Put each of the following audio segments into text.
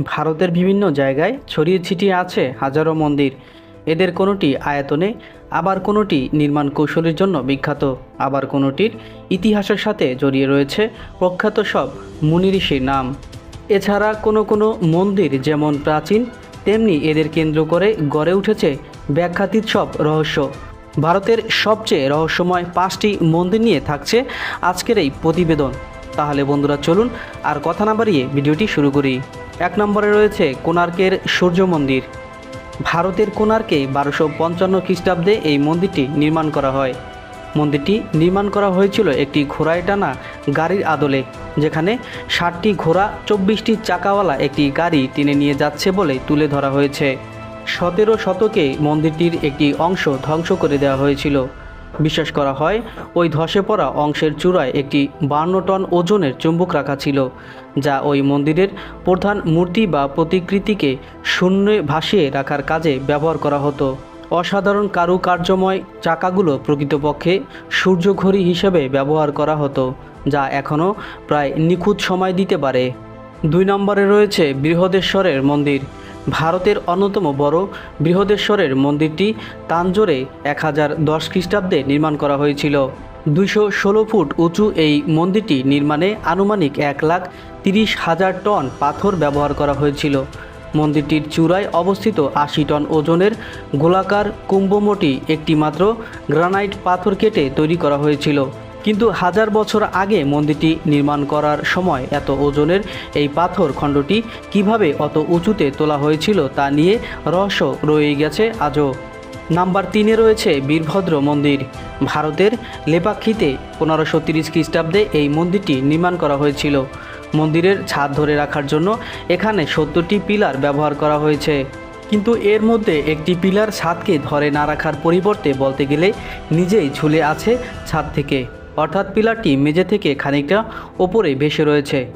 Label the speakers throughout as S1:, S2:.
S1: ভারতের বিভিন্ন জায়গায় ছড়িয়ে ছিটিয়ে আছে হাজারো মন্দির। এদের কোনোটি আয়তনে, আবার কোনোটি নির্মাণ কৌশলের জন্য বিখ্যাত। আবার কোনোটির ইতিহাসের সাথে জড়িয়ে রয়েছে প্রখ্যাত সব মুনি ঋষির নাম। এছাড়া কোনো কোনো মন্দির যেমন প্রাচীন, তেমনি এদের কেন্দ্র করে গড়ে উঠেছে ব্যাখ্যাতীত সব রহস্য। ভারতের সবচেয়ে রহস্যময় পাঁচটি মন্দির নিয়ে থাকছে আজকের এই প্রতিবেদন। তাহলে বন্ধুরা চলুন আর কথা না বাড়িয়ে ভিডিওটি শুরু করি। এক নম্বরে রয়েছে কোণার্কের সূর্য মন্দির। ভারতের কোণার্কে বারোশো পঞ্চান্ন খ্রিস্টাব্দে এই মন্দিরটি নির্মাণ করা হয়। মন্দিরটি নির্মাণ করা হয়েছিল একটি ঘোড়ায় টানা গাড়ির আদলে, যেখানে ষাটটি ঘোড়া, চব্বিশটি চাকাওয়ালা একটি গাড়ি টেনে নিয়ে যাচ্ছে বলে তুলে ধরা হয়েছে। সতেরো শতকে মন্দিরটির একটি অংশ ধ্বংস করে দেওয়া হয়েছিল। বিশ্বাস করা হয়, ওই ধসে পড়া অংশের চূড়ায় একটি বান্ন টন ওজনের চুম্বক রাখা ছিল, যা ওই মন্দিরের প্রধান মূর্তি বা প্রতিকৃতিকে শূন্যে ভাসিয়ে রাখার কাজে ব্যবহার করা হতো। অসাধারণ কারুকার্যময় চাকাগুলো প্রকৃতপক্ষে সূর্যঘড়ি হিসেবে ব্যবহার করা হতো, যা এখনও প্রায় নিখুঁত সময় দিতে পারে। দুই নম্বরে রয়েছে বৃহদেশ্বরের মন্দির। ভারতের অন্যতম বড় বৃহদেশ্বরের মন্দিরটি তাঞ্জোরে এক হাজার দশ খ্রিস্টাব্দে নির্মাণ করা হয়েছিল। দুইশো ষোলো ফুট উঁচু এই মন্দিরটি নির্মাণে আনুমানিক এক লাখ তিরিশ হাজার টন পাথর ব্যবহার করা হয়েছিল। মন্দিরটির চূড়ায় অবস্থিত আশি টন ওজনের গোলাকার কুম্ভমটি একটি মাত্র গ্রানাইট পাথর কেটে তৈরি করা হয়েছিল। কিন্তু হাজার বছর আগে মন্দিরটি নির্মাণ করার সময় এত ওজনের এই পাথর খণ্ডটি কীভাবে অত উঁচুতে তোলা হয়েছিল তা নিয়ে রহস্য রয়ে গেছে আজও। নাম্বার তিনে রয়েছে বীরভদ্র মন্দির। ভারতের লেপাক্ষিতে পনেরোশো তিরিশ খ্রিস্টাব্দে এই মন্দিরটি নির্মাণ করা হয়েছিল। মন্দিরের ছাদ ধরে রাখার জন্য এখানে সত্তরটি পিলার ব্যবহার করা হয়েছে। কিন্তু এর মধ্যে একটি পিলার ছাদকে ধরে না রাখার পরিবর্তে বলতে গেলে নিজেই ঝুলে আছে ছাদ থেকে। অর্থাৎ পিলারটি মেঝে থেকে খানিকটা ওপরে ভেসে রয়েছে।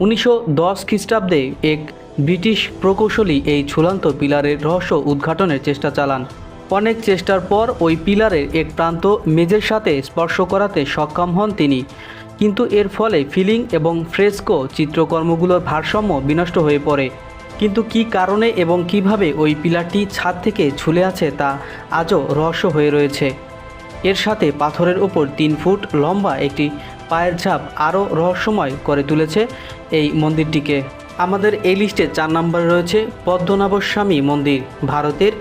S1: উনিশশো দশ খ্রিস্টাব্দে এক ব্রিটিশ প্রকৌশলী এই ঝুলন্ত পিলারের রহস্য উদ্ঘাটনের চেষ্টা চালান। অনেক চেষ্টার পর ওই পিলারের এক প্রান্ত মেঝের সাথে স্পর্শ করাতে সক্ষম হন তিনি। কিন্তু এর ফলে ফিলিং এবং ফ্রেস্কো চিত্রকর্মগুলোর ভারসাম্য বিনষ্ট হয়ে পড়ে। কিন্তু কি কারণে এবং কীভাবে ওই পিলারটি ছাদ থেকে ঝুলে আছে তা আজও রহস্য হয়ে রয়েছে। এর সাথে পাথরের ওপর তিন ফুট লম্বা একটি পায়ের ছাপ আরও রহস্যময় করে তুলেছে এই মন্দিরটিকে। আমাদের এই লিস্টে চার নম্বরে রয়েছে পদ্মনাভস্বামী মন্দির। ভারতের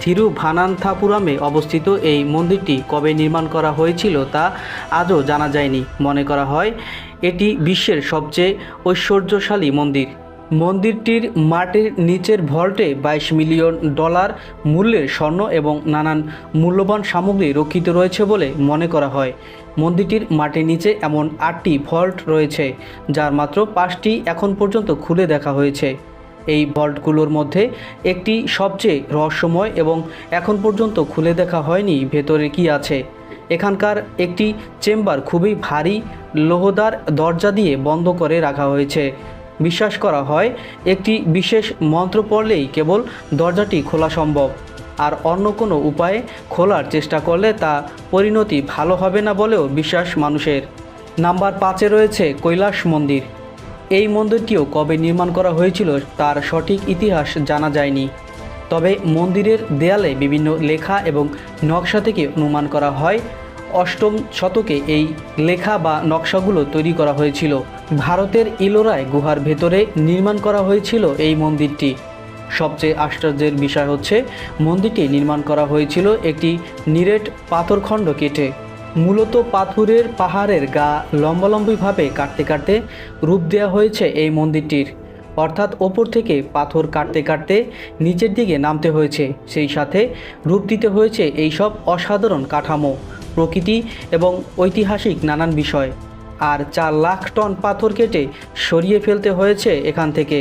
S1: থিরুভানান্থাপুরামে অবস্থিত এই মন্দিরটি কবে নির্মাণ করা হয়েছিল তা আজও জানা যায়নি। মনে করা হয়, এটি বিশ্বের সবচেয়ে ঐশ্বর্যশালী মন্দির। মন্দিরটির মাটির নিচের ভল্টে বাইশ মিলিয়ন ডলার মূল্যের স্বর্ণ এবং নানান মূল্যবান সামগ্রী রক্ষিত রয়েছে বলে মনে করা হয়। মন্দিরটির মাটির নিচে এমন আটটি ভল্ট রয়েছে, যার মাত্র পাঁচটি এখন পর্যন্ত খুলে দেখা হয়েছে। এই ভল্টগুলোর মধ্যে একটি সবচেয়ে রহস্যময় এবং এখন পর্যন্ত খুলে দেখা হয়নি ভেতরে কি আছে। এখানকার একটি চেম্বার খুবই ভারী, লোহদার দরজা দিয়ে বন্ধ করে রাখা হয়েছে। বিশ্বাস করা হয়, একটি বিশেষ মন্ত্র পড়লেই কেবল দরজাটি খোলা সম্ভব। আর অন্য কোনো উপায়ে খোলার চেষ্টা করলে তা পরিণতি ভালো হবে না বলেও বিশ্বাস মানুষের। নাম্বার পাঁচে রয়েছে কৈলাস মন্দির। এই মন্দিরটিও কবে নির্মাণ করা হয়েছিল তার সঠিক ইতিহাস জানা যায়নি। তবে মন্দিরের দেয়ালে বিভিন্ন লেখা এবং নকশা থেকে অনুমান করা হয় অষ্টম শতকে এই লেখা বা নকশাগুলো তৈরি করা হয়েছিল। ভারতের ইলোরায় গুহার ভেতরে নির্মাণ করা হয়েছিল এই মন্দিরটি। সবচেয়ে আশ্চর্যের বিষয় হচ্ছে, মন্দিরটি নির্মাণ করা হয়েছিল একটি নিরেট পাথরখণ্ড কেটে। মূলত পাথরের পাহাড়ের গা লম্বালম্বিভাবে কাটতে কাটতে রূপ দেওয়া হয়েছে এই মন্দিরটির। অর্থাৎ ওপর থেকে পাথর কাটতে কাটতে নিচের দিকে নামতে হয়েছে। সেই সাথে রূপ দিতে হয়েছে এইসব অসাধারণ কাঠামো। প্রকৃতি এবং ঐতিহাসিক নানান বিষয়। আর চার লাখ টন পাথর কেটে সরিয়ে ফেলতে হয়েছে এখান থেকে।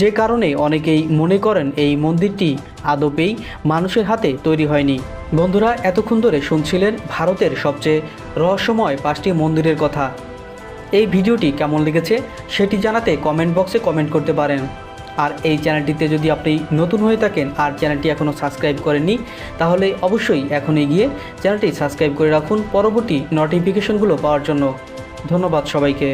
S1: যে কারণে অনেকেই মনে করেন এই মন্দিরটি আদপেই মানুষের হাতে তৈরি হয়নি। বন্ধুরা, এতক্ষণ ধরে শুনছিলেন ভারতের সবচেয়ে রহস্যময় পাঁচটি মন্দিরের কথা। এই ভিডিওটি কেমন লেগেছে সেটি জানাতে কমেন্ট বক্সে কমেন্ট করতে পারেন। আর এই চ্যানেলটিতে যদি আপনি নতুন হয়ে থাকেন আর চ্যানেলটি এখনও সাবস্ক্রাইব করেননি, তাহলে অবশ্যই এখনই গিয়ে চ্যানেলটি সাবস্ক্রাইব করে রাখুন পরবর্তী নোটিফিকেশনগুলো পাওয়ার জন্য। ধন্যবাদ সবাইকে।